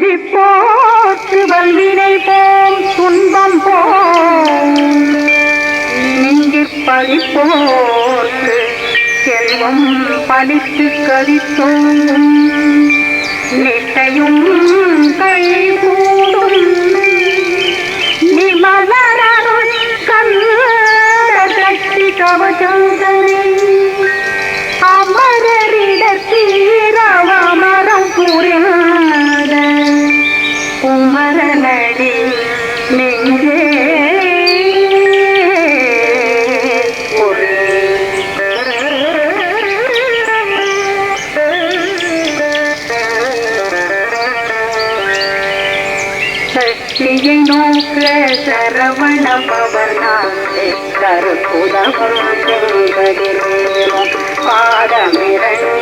துஞ்சி போற்று வல்வினை போம் துன்பம் போம். நெஞ்சிற் பழி போற்று செல்வம் பழித்து கதித்தோங்கும் நெட்டையும் கை கூடும் நிமலரருள் கந்த கட்டி கவச்சந்தனை நடி நெஞ்சே. சக்தியை நோக்க சரவண பவனாந்தே கருப்புதவம் செங்கதிரேறும்